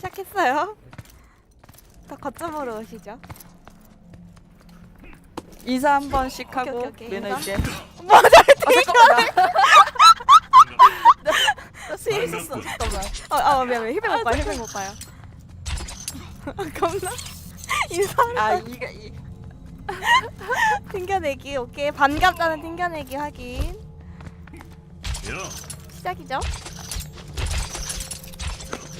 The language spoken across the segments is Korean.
시작했어요. 더 거점으로 오시죠. 인사 한 번씩 하고 오케이, 오케이, 매너 인사. 있게. 맞아, 아, 잠깐만. 나, 나 스일 있었어. 잠깐만. 어, 어, 미안, 미안. 힐백 못 봐요, 힐백 못 봐요. 겁나? 인사를 아 이게 이, 튕겨내기, 오케이. 반갑다는 튕겨내기 확인. 시작이죠?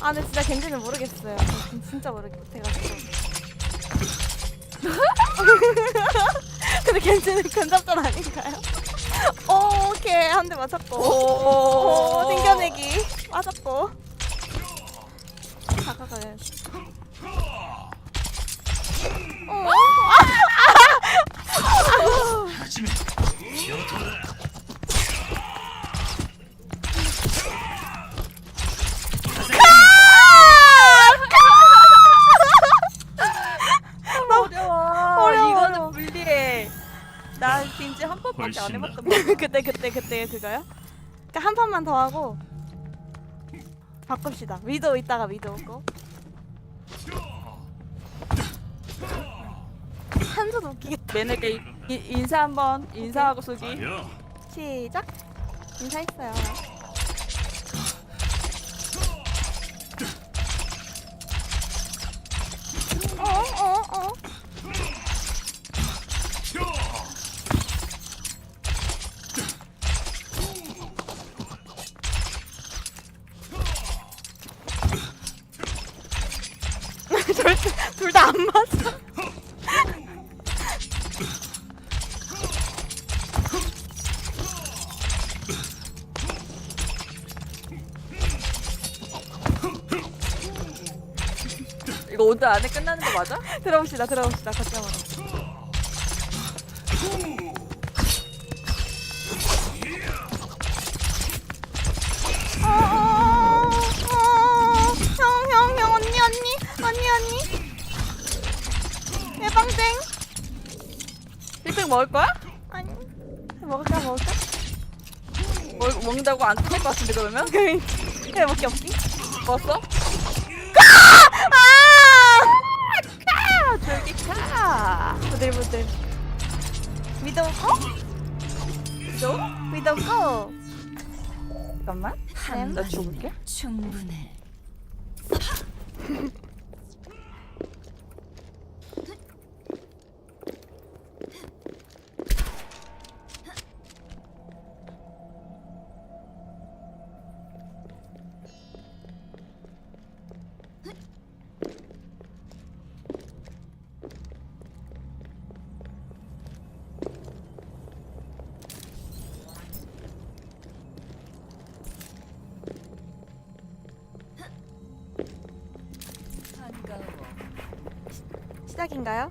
아, 근데 진짜 겐지는 모르겠어요. 저 진짜 모르겠어가지고. 근데 겐지는 근접전 아닌가요? 오, 오케이. 한 대 맞췄고. 오, 튕겨내기. 맞았고. 다가가요. 어? 그거요? 그러니까 한 판만 더 하고 바꿉시다. 위도 있다가 위도 오고. 한손 웃기겠다. 매너게 인사 한 번. 인사하고 속이. 시작. 인사했어요. 거 맞아? 들어봅시다. 들어봅시다. 거점으로. 어, 어, 어, 형, 형, 형, 언니, 언니, 언니, 언니. 예방쟁. 빅빅 먹을 거야? 아니, 먹을까, 먹을까? 먹, 먹는다고 안 끝낼 것 같은데 그러면? 그래, 먹기 없기. 먹었어? 아! 아, 졸기카. 부들부들. 위도우 고? 위도? 위도우 고! 잠깐만. 네. 나 죽을게. 충분해. 시작인가요?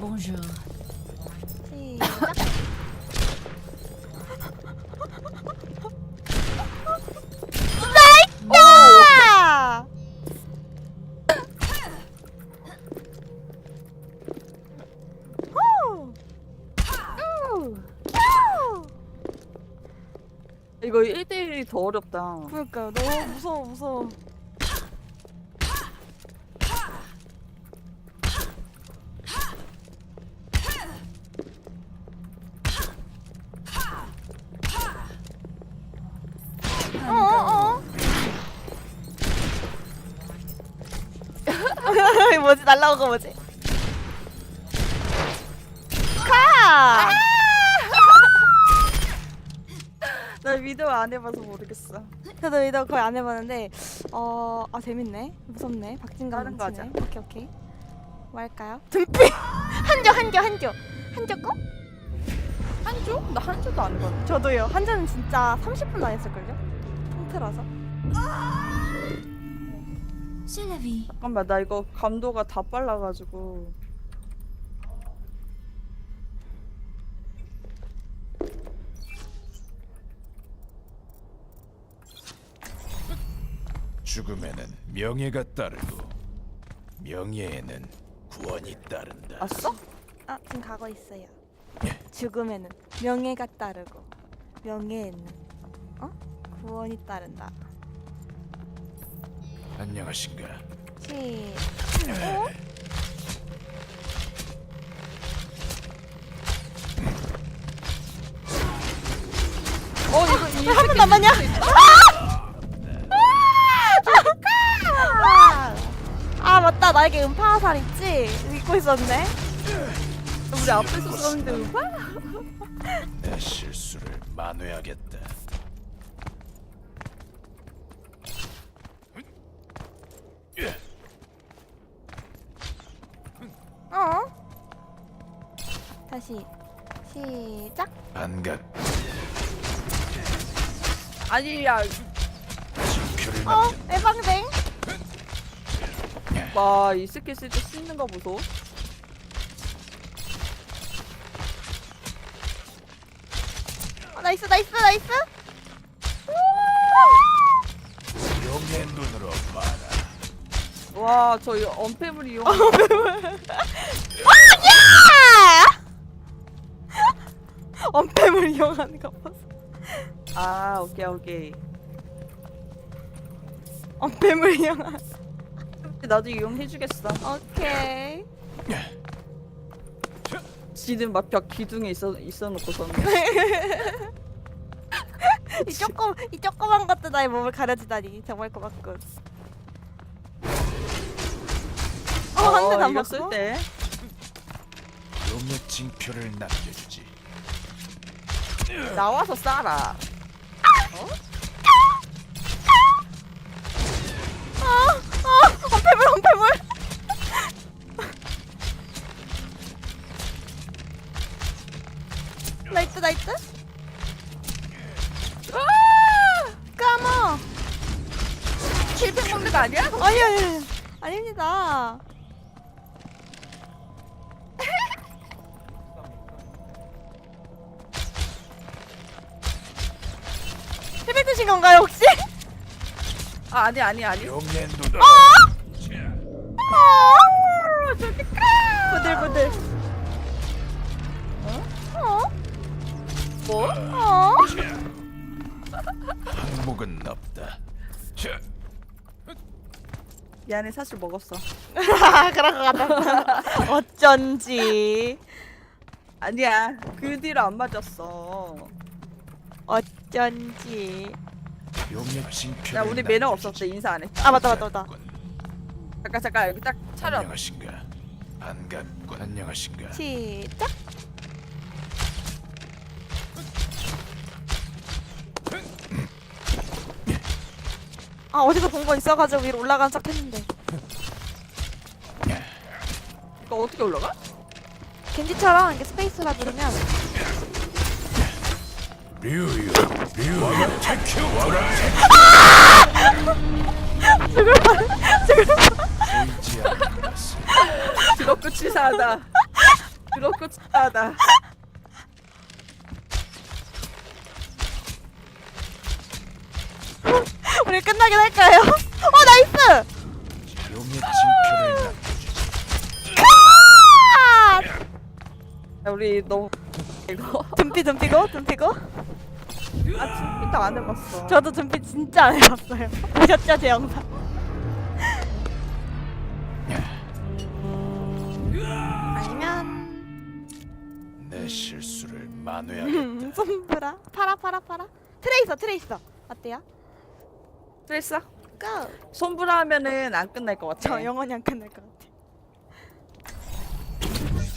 Bonjour. 시작. 후! 이거 1대1이 더 어렵다. 그러니까요. 너무 무서워, 무서워. 뭐지? 날라온 거 뭐지? 카! 나 위도 안 해봐서 모르겠어. 저도 이거 거의 안 해봤는데 어, 아 재밌네. 무섭네. 박진감 다른 거 넘치네. 오케이 오케이. 뭐 할까요? 등빛 한조 한조 한조 한조 거? 한조? 나 한조도 안 해봤는데. 저도요. 한조는 진짜 30분도 안 했을걸요? 통틀어서. Vie. 잠깐만 나 이거 감도가 다 빨라가지고. 죽음에는 명예가 따르고 명예에는 구원이 따른다. 왔어? 아 지금 가고 있어요. 죽음에는 명예가 따르고 명예에는 어 구원이 따른다. 안녕하신가? 시. 어 이거 이 한번 남았냐? 아! 아 맞다 나에게 음파 화살 있지? 잊고 있었네. 우리 앞에서 썼는데 음파? 내 실수를 만회하겠다. 다시 시작. 반갑. 아니야 어 남겼다. 에방댕. 와이 스킬 쓸때 씹는 거 보소 어, 나이스 나이스 나이스. 용의 눈으로 봐라. 와 저희 언패물 이용 아! 언 팸을 이용하는 거 봤어. 아 오케이 오케이 언팸을 이용하는. 나도 이용해주겠어 오케이. 지는 막 벽 기둥에 있어 있어놓고서는 이 조금 이 조그만 것도 나의 몸을 가려주다니 정말 고맙군. 어, 한 대도 안 맞고. 쓸때 용의 징표를 남겨주지. 나와서 싸라 아, 아, 언패물. 나이트, 나이트. 아, 까마. 먹는 거 아니야? 아니, 아니, 아니. 아닙니다. 드신 건가요, 혹시? 아 아니 아니 아니 용의 눈으로. 아, 저기 부들부들. 어? 뭐? 어? 항목은 없다. 자, 미안해 사실 먹었어 아, 그런 거 같았어. 어쩐지. 아니야 그 뒤로 안 맞았어 어쩐지. 야 우리 매너. 없었대 인사 안 했지 아, 맞다, 맞다, 맞다. 잠깐 잠깐 여기 딱 차려 안녕하신가? 반갑군. 안녕하신가? 시작. 아, 어디서 본 거 있어가지고 위로 올라간 척 했는데. 이거 어떻게 올라가? 겐지처럼 이렇게 스페이스라 누르면 드럽고 치사하다 드럽고 치사하다 우리 끝나긴 할까요? 어, 나이스! 남겨주지. 아! 야 우리 너무 이거 둠피 둠피고 둠피고 아 진짜 안 해봤어. 저도 둠피 진짜 안 해봤어요. 보셨죠 제 영상. 아니면 내 실수를 만회하겠다. 음, 솜브라. 파라 파라 파라 트레이서 트레이서 어때요? 스트레스 고! 손불 하면은 안 끝날 것 같아. 저 영원히 안 끝날 것 같아.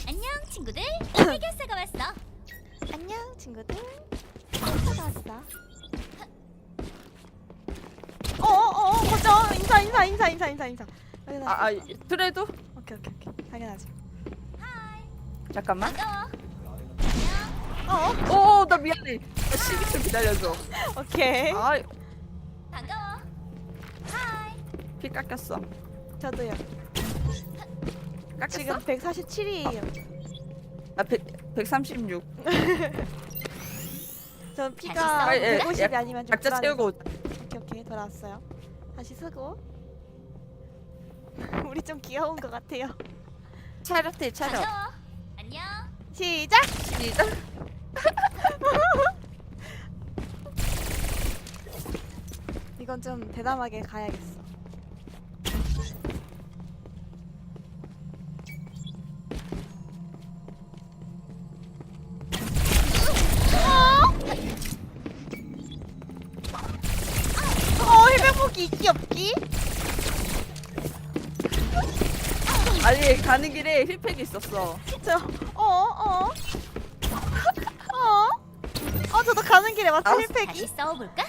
안녕 친구들. 해결사가 왔어. 안녕 친구들 왔어 어어어 거죠 인사 인사 인사 인사 인사 인사. 여기다. 아, 아 그래도? 오케이 오케이 오케이. 당연하지. 잠깐만. 어어 오 나 미안해. 나 시기 좀 기다려줘. 오케이. 아 반가워. 하이 피 깎였어. 저도요. 깎였어? 지금 147이에요. 나 100, 136 저잘 피가 있어. 예, 150이 약- 아니면 좀 각자 불안해서. 채우고. 오케이 오케이. 돌아왔어요. 다시 쓰고. 우리 좀 귀여운 것 같아요. 차렷해 차렷. 안녕. 시작! 시작. 이건 좀 대담하게 가야겠어 아니 가는 길에 힐팩이 있었어. 저, 어, 어. 어? 어, 저도 가는 길에 마침 아, 다시 힐팩이. 싸워볼까?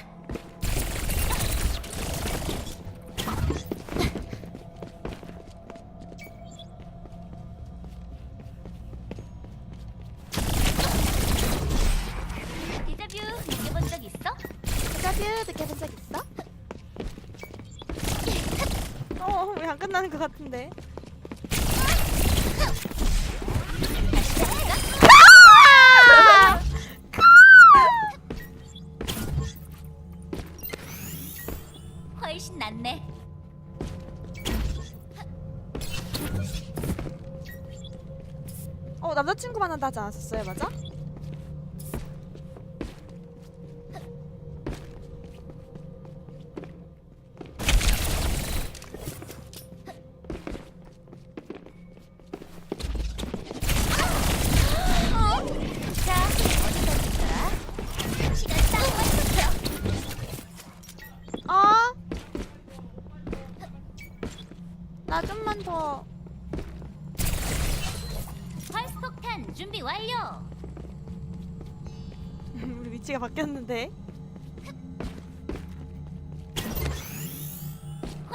남자친구 만난다 하지 않았었어요, 맞아?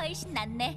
훨씬 낫네.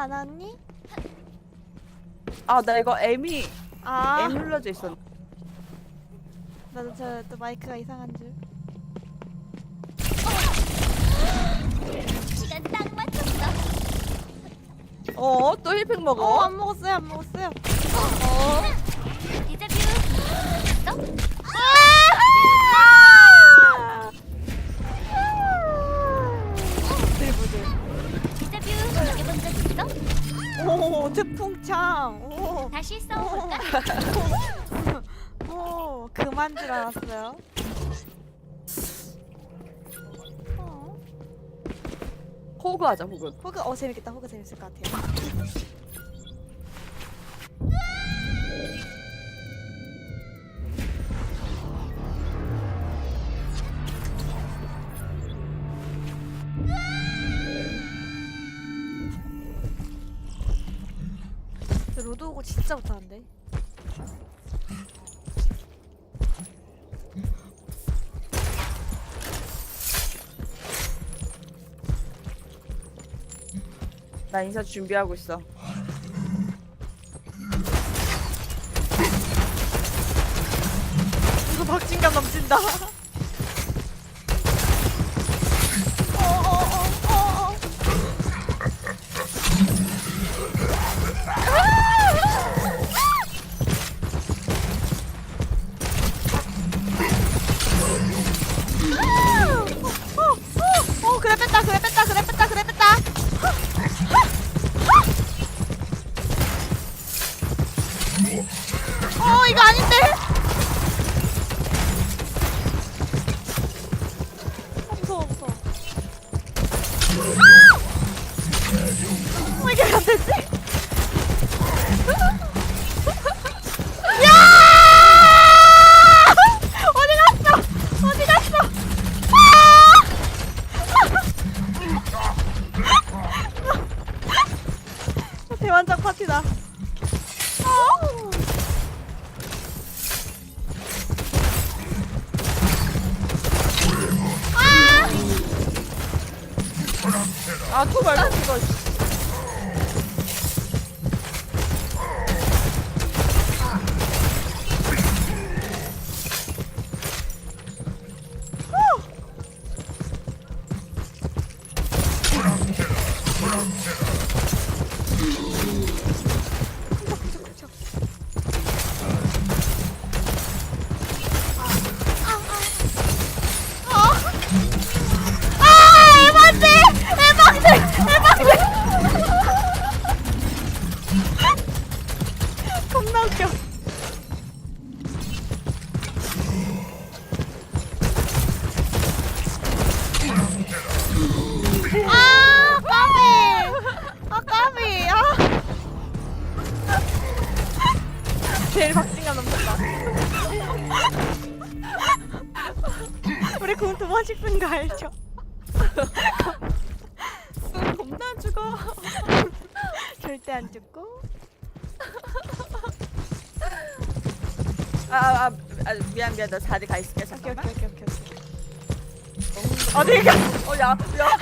아나 언니? 아 나 이거 M이 아, M 눌러져 있었. 나도 저 또 마이크가 이상한 줄. 시간 딱 맞췄어. 어 또 힐팩 어, 먹어? 안 먹었어요, 안 먹었어요. 디 하자 호그. 호그, 어, 재밌겠다. 호그 재밌을 것 같아요. 나 인사 준비하고 있어. 이거 박진감 넘친다. 죽어. 절대 안 죽고 아, 아, 아 미안 미안 나 자리 가 있을게 오케이 잠깐만. 오케이 오케이 오케이 어디 가? 어, 야, 야.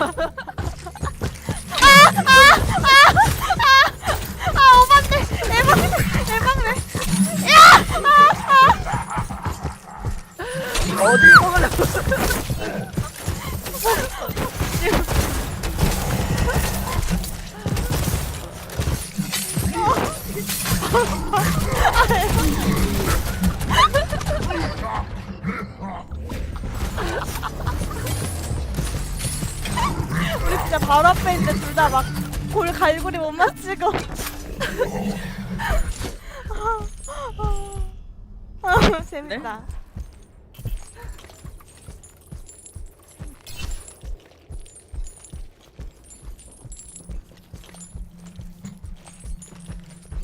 골 갈고리 못 맞추고. 아, 재밌다.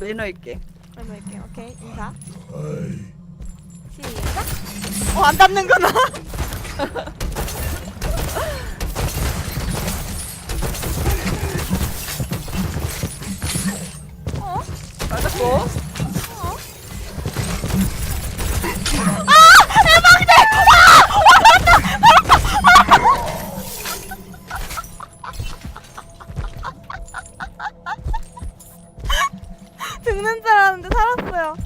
매너 있게. 그럼 이렇게. 오케이 인사. 시작. 어안 닿는구나 어? 맞았고. 죽는 줄 알았는데 살았어요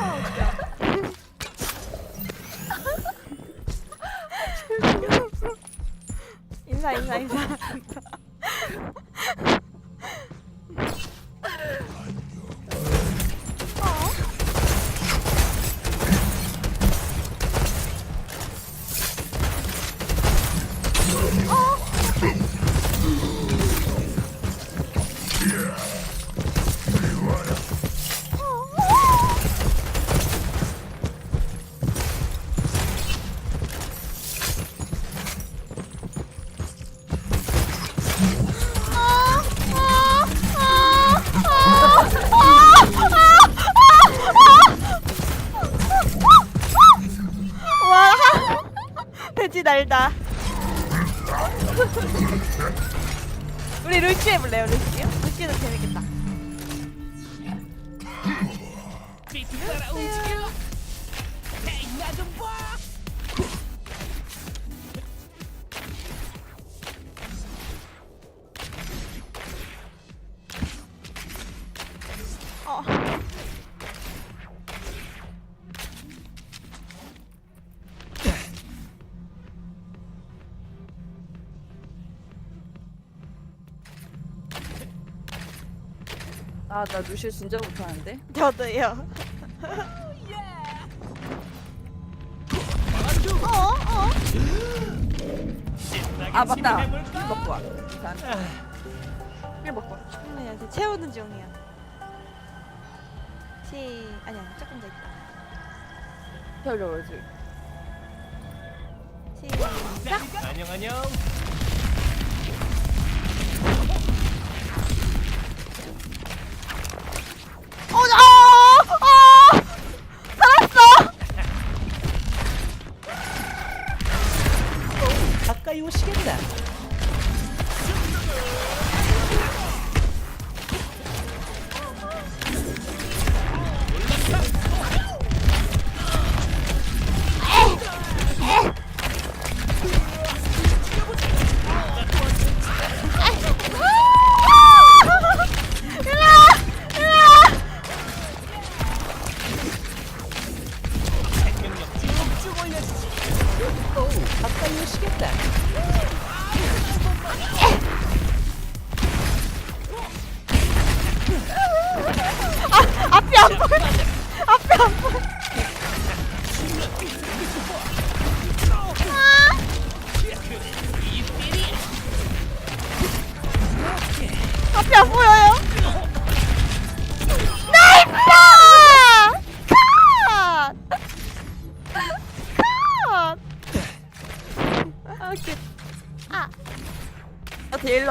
아. 인사 인사 인사 날다 우리 루시 해볼래요 루시요? 루시도 재밌겠다 아, 나 루시 진짜 못하는데. 저도요. 어, 어. 아, 맞다. 힐 먹고 와. 일단. 힐 먹고 와. 잠깐만요, 이제 채우는 중이야. 시, 아니 아니 조금 더 있다. 태우려 그러지. 시작. 안녕 안녕.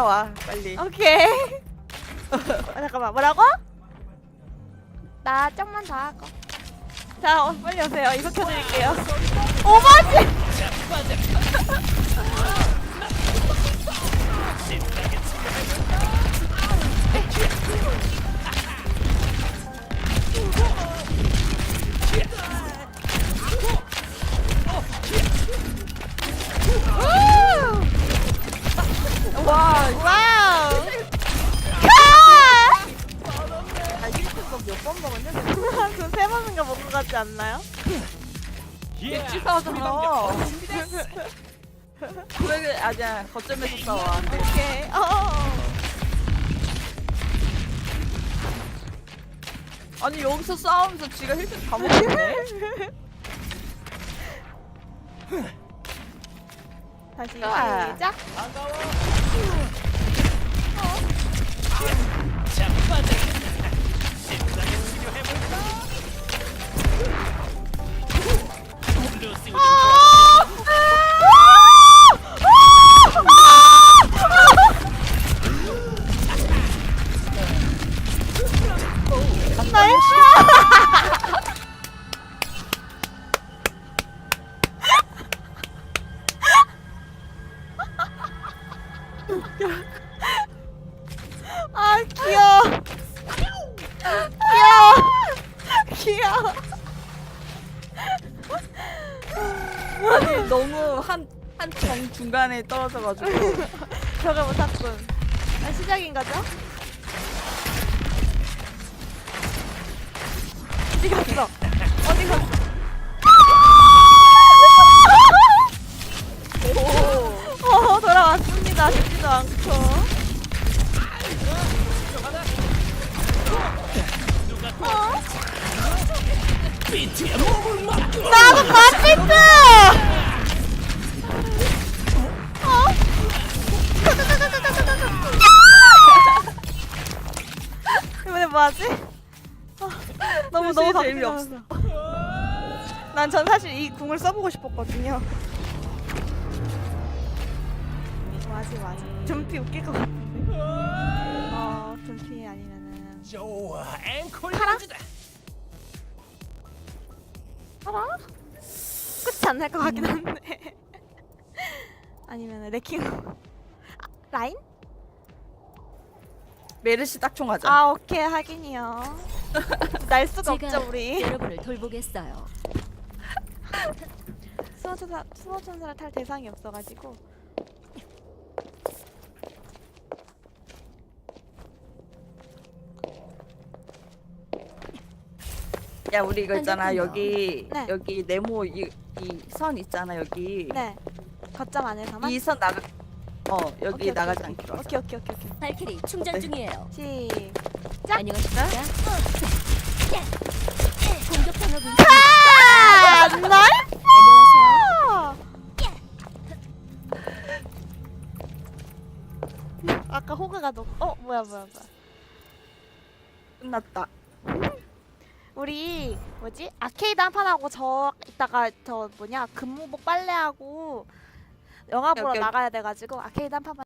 와 빨리. 오케이. 아, 잠깐만, 뭐라고? 나 좀만 더 하고. 자, 어, 빨리 오세요. 이거 켜드릴게요. 오버지! 않나요? 찌싸웠잖아. 왜 그래? 아니야 거점에서 싸워. 오케이. 어. 아니 여기서 싸우면서 지가 힐튼 다 먹었네. 다시. 시작. 한정 중간에 떨어져가지고. 저걸 못했군. 아, 시작인 거죠? 어디 갔어? 어디 갔어? 어, 돌아왔습니다. 죽지도 않고. 어? 나도 갓비트! 하지? 아, 너무 너무 재미없어. 난 전 사실 이 궁을 써보고 싶었거든요. 뭐하지 뭐하지? 둠피 웃길 것 같은데. 어 둠피 아니면은 좋아 앵콜 파라? 파라? 끝이 안 날 것 같긴 한데. 아니면은 레킹. 아, 라인? 메르시 딱총 하자. 아 오케이 하긴이요. 날 수가 제가 없죠 우리. 여러분을 돌보겠어요. 수호천사 수호천사를 탈 대상이 없어가지고. 야 우리 이거 있잖아. 여기 네. 여기 네모 이선 있잖아 여기 네. 거점 안에서만. 이 선 나가 어 여기 오케이, 나가지 오케이, 않기로. 오케이 오케이 오케이 오케이. 발키리 충전 어때? 중이에요. 시작. 안녕하십니까? 공격 방어군. 아, 나이스! 안녕하세요. 아까 호그가 너. 어 뭐야 뭐야 뭐야. 끝났다. 우리 뭐지 아케이드 한 판 하고 저 이따가 저 뭐냐 근무복 빨래하고 영화 보러 여기. 나가야 돼가지고 아케이드 한 판만.